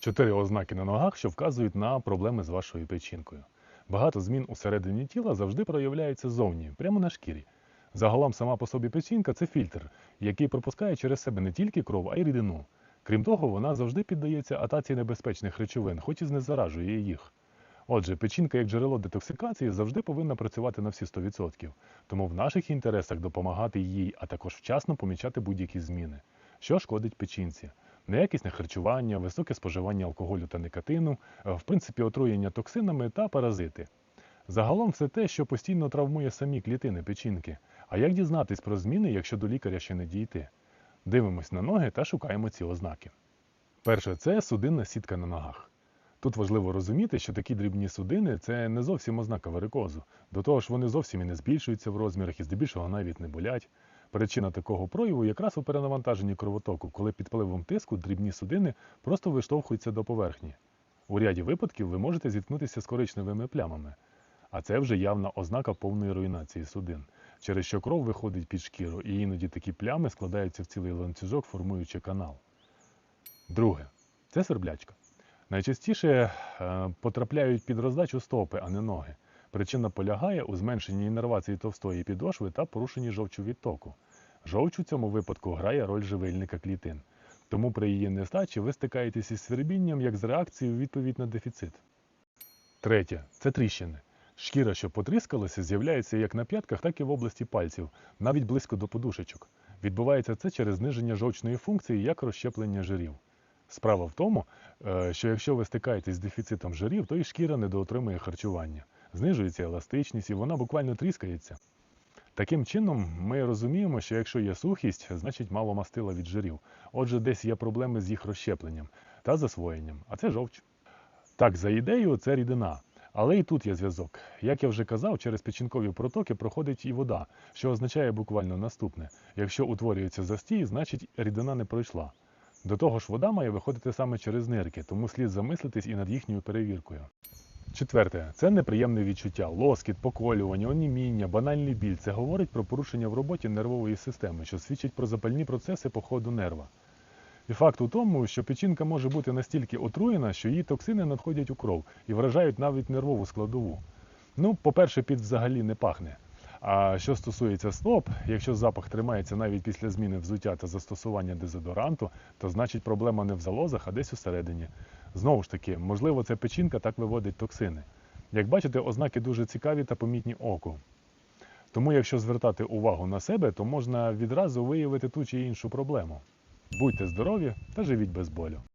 Чотири ознаки на ногах, що вказують на проблеми з вашою печінкою. Багато змін усередині тіла завжди проявляються зовні, прямо на шкірі. Загалом сама по собі печінка це фільтр, який пропускає через себе не тільки кров, а й рідину. Крім того, вона завжди піддається атації небезпечних речовин, хоч і не заражує їх. Отже, печінка як джерело детоксикації завжди повинна працювати на всі 100%, тому в наших інтересах допомагати їй, а також вчасно помічати будь-які зміни. Що шкодить печінці? Неякісне харчування, високе споживання алкоголю та никотину, е, в принципі, отруєння токсинами та паразити. Загалом все те, що постійно травмує самі клітини печінки. А як дізнатись про зміни, якщо до лікаря ще не дійти? Дивимось на ноги та шукаємо ці ознаки. Перше це судинна сітка на ногах. Тут важливо розуміти, що такі дрібні судини це не зовсім ознака варикозу. До того ж, вони зовсім і не збільшуються в розмірах і здебільшого навіть не болять. Причина такого прояву якраз у перенавантаженні кровотоку, коли під впливом тиску дрібні судини просто виштовхуються до поверхні. У ряді випадків ви можете зіткнутися з коричневими плямами, а це вже явна ознака повної руйнації судин, через що кров виходить під шкіру, і іноді такі плями складаються в цілий ланцюжок, формуючи канал. Друге це сверблячка. Найчастіше е, потрапляють під роздачу стопи, а не ноги. Причина полягає у зменшенні іннервації товстої підошви та порушенні жовчу відтоку. Жовч у цьому випадку грає роль живильника клітин. Тому при її нестачі ви стикаєтесь із свербінням як з реакцією відповідь на дефіцит. Третє це тріщини. Шкіра, що потріскалася, з'являється як на п'ятках, так і в області пальців, навіть близько до подушечок. Відбувається це через зниження жовчної функції як розщеплення жирів. Справа в тому, е, що якщо ви стикаєтесь з дефіцитом жирів, то і шкіра недоотримує харчування. Знижується еластичність і вона буквально тріскається. Таким чином, ми розуміємо, що якщо є сухість, значить мало мастила від жирів. Отже, десь є проблеми з їх розщепленням та засвоєнням, а це жовч. Так, за ідеєю, це рідина. Але і тут є зв'язок. Як я вже казав, через печінкові протоки проходить і вода, що означає буквально наступне: якщо утворюється застій, значить рідина не пройшла. До того ж, вода має виходити саме через нирки, тому слід замислитись і над їхньою перевіркою. Четверте, це неприємне відчуття, лоскіт, поколювання, оніміння, банальний біль. Це говорить про порушення в роботі нервової системи, що свідчить про запальні процеси по ходу нерва. І факт у тому, що печінка може бути настільки отруєна, що її токсини надходять у кров і вражають навіть нервову складову. Ну, по-перше, під взагалі не пахне. А що стосується стоп, якщо запах тримається навіть після зміни взуття та застосування дезодоранту, то значить проблема не в залозах, а десь усередині. Знову ж таки, можливо, ця печінка так виводить токсини. Як бачите, ознаки дуже цікаві та помітні оку. Тому, якщо звертати увагу на себе, то можна відразу виявити ту чи іншу проблему. Будьте здорові та живіть без болю.